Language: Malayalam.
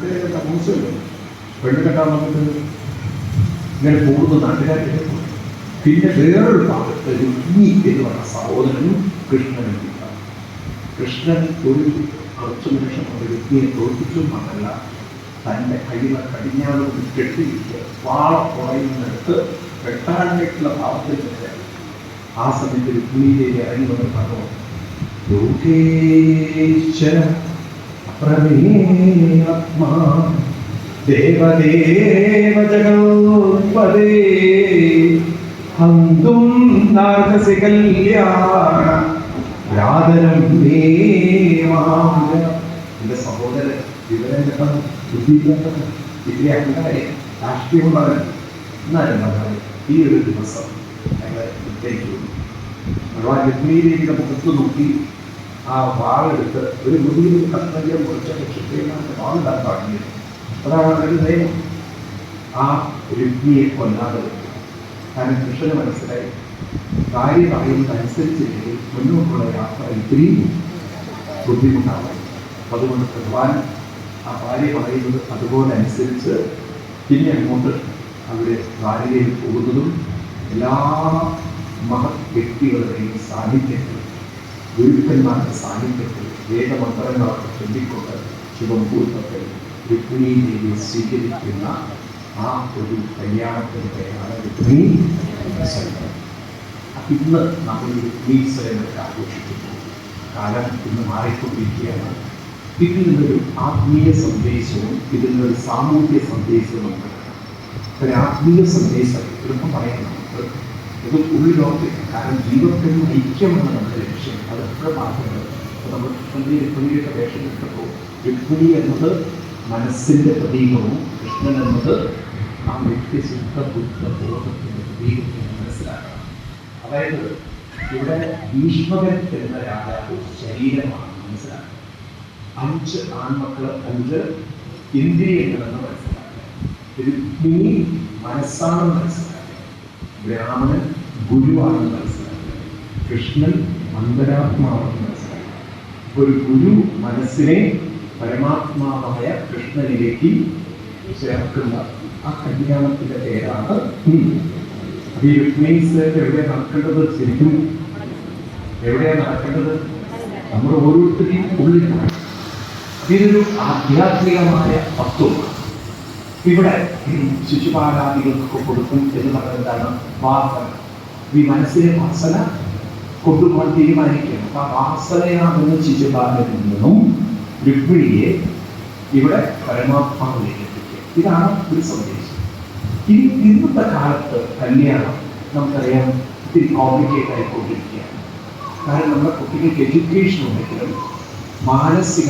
മോശമല്ലേ പെണ്ണ് കെട്ടാൻ വന്നിട്ട് ഇങ്ങനെ കൂടുന്ന നാട്ടുകാരുടെ പിന്നെ വേറൊരു ഭാഗത്ത് രുക്മി എന്ന് പറഞ്ഞ സഹോദരനും കൃഷ്ണനും കൃഷ്ണൻ ഒരു കുറച്ചു നിമിഷം രുക്മിയെ തോൽപ്പിച്ചു എന്നല്ല തന്റെ കയ്യിലെ കടിഞ്ഞാറ് കൊണ്ട് കെട്ടിയിട്ട് വാള കുറയുന്നിടത്ത് വെട്ടാനായിട്ടുള്ള ഭാവത്തിൽ ആ സമയത്ത് രുക്മിയിലേക്ക് ഇറങ്ങി പറഞ്ഞു അപ്രമേയാത്മാ ദേവദേവ ജഗോപദേ ഹന്തും നാഗസി കല്യാണ യാതനം എന്റെ സഹോദരൻ വിവരം കിട്ടാൻ ബുദ്ധിയില്ലാത്തവൻ വലിയ അഹങ്കാരി രാഷ്ട്രീയമുള്ളവൻ ഈ ഒരു ദിവസം ഞങ്ങൾ ഉദ്ധരിക്കുന്നു ഭഗവാൻ ലക്ഷ്മിയിലേക്ക് മുഖത്ത് നോക്കി ആ വാളെടുത്ത് ഒരു മുറിയിൽ കത്തനം കുറച്ച് ക്ഷത്രിയമായിട്ട് വാളിടാൻ പാടില്ല അതാണ് ഒരു ദൈവം ആ രുഗ്മിയെ കൊല്ലാതെ താൻ കൃഷ്ണന് മനസ്സിലായി. ഭാര്യ പറയുന്നതനുസരിച്ചില്ലെങ്കിൽ മുന്നോട്ടുള്ള യാത്ര ഇത്രയും ബുദ്ധിമുട്ടാണ്. അതുകൊണ്ട് ഭഗവാൻ ആ ഭാര്യ പറയുന്നത് അതുപോലെ അനുസരിച്ച് പിന്നെ അങ്ങോട്ട് അവിടെ ഭാര്യയിൽ പോകുന്നതും എല്ലാ മഹത് വ്യക്തികളുടെയും സാന്നിധ്യത്തിൽ ഗുരുക്കന്മാരുടെ സാന്നിധ്യത്തിൽ വേദമന്ത്രങ്ങളൊക്കെ ചൊല്ലിക്കൊണ്ട് ശിവമുഹൂർത്തത്തിൽ രുക്മിണി ദേവിയെ സ്വീകരിക്കുന്ന ആ ഒരു കല്യാണത്തിന് പേരാണ് രുക്മിണി സ്വയം ഇന്ന് നമ്മൾ രുക്മിണി സ്വയംവരം ആഘോഷിക്കുന്നു. കാലം ഇന്ന് മാറിക്കൊണ്ടിരിക്കുകയാണ്. ഇതിൽ നിന്നൊരു ആത്മീയ സന്ദേശവും ഇതിൽ നിന്നൊരു സാമൂഹ്യ സന്ദേശവും നമുക്ക് ഒരു ആത്മീയ സന്ദേശം എളുപ്പം പറയാം നമുക്ക് ഇത് ഉള്ളിലോട്ട്. കാരണം ജീവിതത്തിൽ ഐക്യമെന്ന നമ്മുടെ ലക്ഷ്യം. അത് എത്ര മാറുന്നത് നമ്മൾ പുതിയ രുക്മിണിയുടെ വേഷം എടുത്തപ്പോൾ രുക്മിണി എന്നത് മനസ്സിന്റെ പ്രതീകവും കൃഷ്ണൻ എന്നത് ആ വ്യക്തി ശുദ്ധ ബുദ്ധ ബോധത്തിന്റെ പ്രതീകത്തിന് മനസ്സിലാക്കണം. അതായത് ഇവിടെ ഭീഷ്മകൻ എന്ന രാജാവ് ശരീരമാണ്. മനസ്സിലാക്കുക അഞ്ച് ആൺമക്കൾ അഞ്ച് ഇന്ദ്രിയങ്ങളെന്ന് മനസ്സിലാക്കുക രുക്മിണി മനസ്സാണെന്ന് മനസ്സിലാക്കുക ബ്രാഹ്മണൻ ഗുരുവാണെന്ന് മനസ്സിലാക്കുക കൃഷ്ണൻ അന്തരാത്മാവാണെന്ന് അപ്പൊ ഒരു ഗുരു മനസ്സിനെ പരമാത്മാവായ കൃഷ്ണനിലേക്ക് ചേർക്കുന്ന ആ കല്യാണത്തിന്റെ പേരാണ് ഈ രുക്മിണീസ് എവിടെ നടക്കേണ്ടത് ശരിക്കും? എവിടെയാണ് നടക്കേണ്ടത്? നമ്മൾ ഓരോരുത്തരെയും ഉള്ളിലാണ് ഇതൊരു ആധ്യാത്മികമായ തത്വമാണ് ഇവിടെ ഈ ശിശുപാലാദികൾക്ക് കൊടുക്കും എന്ന് പറയുന്നതാണ് വാസന. ഈ മനസ്സിലെ വാസന കൊണ്ടുപോകാൻ തീരുമാനിക്കുകയാണ്. അപ്പൊ ആ വാസനയാകുന്ന ശിശുപാലനിൽ നിന്നും രുക്മിണിയെ ഇവിടെ പരമാത്മാവിലേക്ക് എത്തിക്കുക. ഇതാണ് ഒരു സന്ദേശം. ഇനി ഇന്നത്തെ കാലത്ത് കല്യാണം നമുക്കറിയാം ഇത്തിരി കോംപ്ലിക്കേറ്റ് ആയിക്കൊണ്ടിരിക്കുകയാണ്. കാരണം നമ്മുടെ കുട്ടികൾക്ക് എഡ്യൂക്കേഷൻ ഉണ്ടെങ്കിലും മാനസിക